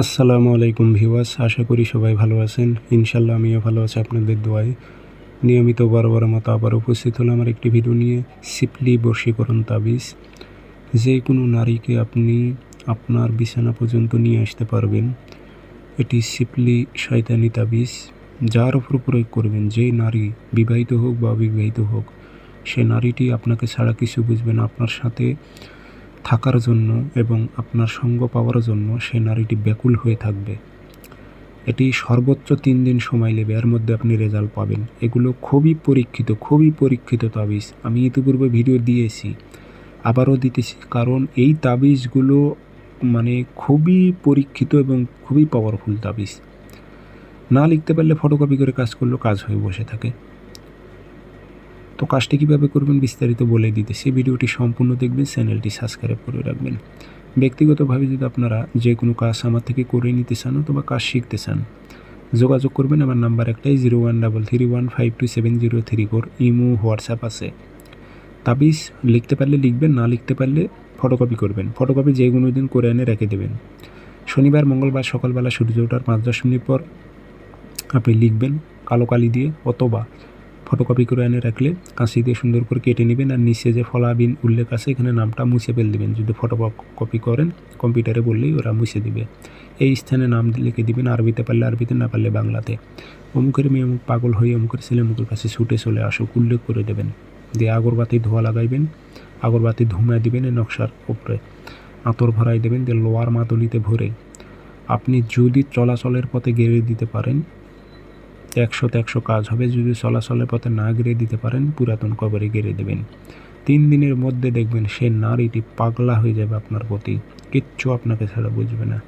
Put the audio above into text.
আসসালামু আলাইকুম ভিউয়ার্স, আশা করি সবাই ভালো আছেন। ইনশাল্লাহ আমিও ভালো আছি আপনাদের দোয়ায়। নিয়মিত বারবার মতো আবার উপস্থিত হলাম আমার একটি ভিডিও নিয়ে সিপলি বশীকরণ তাবিজ। যে কোনো নারীকে আপনি আপনার বিছানা পর্যন্ত নিয়ে আসতে পারবেন। এটি সিপলি শয়তানি তাবিজ, যার উপর প্রয়োগ করবেন যেই নারী, বিবাহিত হোক বা অবিবাহিত হোক। সে নারীটি আপনাকে ছাড়া কিছু বুঝবে না। আপনার সাথে থাকার জন্য এবং আপনার সঙ্গ পাওয়ার জন্য সে নারীটি ব্যাকুল হয়ে থাকবে। এটি সর্বোচ্চ তিন দিন সময় নেবে। এর মধ্যে আপনি রেজাল্ট পাবেন। এগুলো খুবই পরীক্ষিত খুবই পরীক্ষিত তাবিজ। আমি ইতিপূর্বে ভিডিও দিয়েছি, আবারও দিতেছি। কারণ এই তাবিজগুলো মানে খুবই পরীক্ষিত এবং খুবই পাওয়ারফুল তাবিজ। না লিখতে পারলে ফটোকপি করে কাজ করলেও কাজ হয়ে বসে থাকে। তো কাজটি কীভাবে করবেন বিস্তারিত বলে দিতেছি ভিডিওটি সম্পূর্ণ দেখবেন, চ্যানেলটি সাবস্ক্রাইব করে রাখবেন। ব্যক্তিগতভাবে যদি আপনারা যে কোনো কাজ আমার থেকে করে নিতে চান অথবা কাজ শিখতে চান, যোগাযোগ করবেন। আমার নাম্বার একটাই zero one double three one five two seven zero three four, Imo, WhatsApp আছে। তাবিজ লিখতে পারলে লিখবেন, না লিখতে পারলে ফটোকপি করবেন। ফটোকপি যে কোনো দিন করে এনে রেখে দেবেন। শনিবার, মঙ্গলবার সকালবেলা সূর্য ওঠার পাঁচ দশ মিনিট পর আপনি লিখবেন, কালো কালি দিয়ে অথবা ফটোকপি করে এনে রাখলে কাঁচি দিয়ে সুন্দর করে কেটে নেবেন আর নিচে যে ফলাবিন উল্লেখ আছে, এখানে নামটা মুছে ফেল দেবেন। যদি ফটো কপি করেন কম্পিউটারে বললেই ওরা মুছে দিবে। এই স্থানে নাম লিখে দিবেন, আরবিতে পারলে আরবিতে, না পারলে বাংলাতে। অমুকের মেয়ে অমুক পাগল হয়ে অমুকের ছেলে অমুকের কাছে ছুটে চলে আসুক, উল্লেখ করে দেবেন। দিয়ে আগরবাতি ধোয়া লাগাইবেন আগরবাতি ধুমায় দিবেন এই নকশার উপরে। আতর ভরাই দেবেন, দিয়ে লোয়ার মাদলিতে ভরে। আপনি যদি চলাচলের পথে গেড়ে দিতে পারেন একশোতে একশো কাজ হবে। যদি চলাচলের পথে না গেড়ে দিতে পারেন, পুরাতন কবরে গেড়ে দেবেন। তিন দিনের মধ্যে দেখবেন সে নারীটি পাগলা হয়ে যাবে আপনার প্রতি। কিচ্ছু আপনাকে ছাড়া বুঝবে না।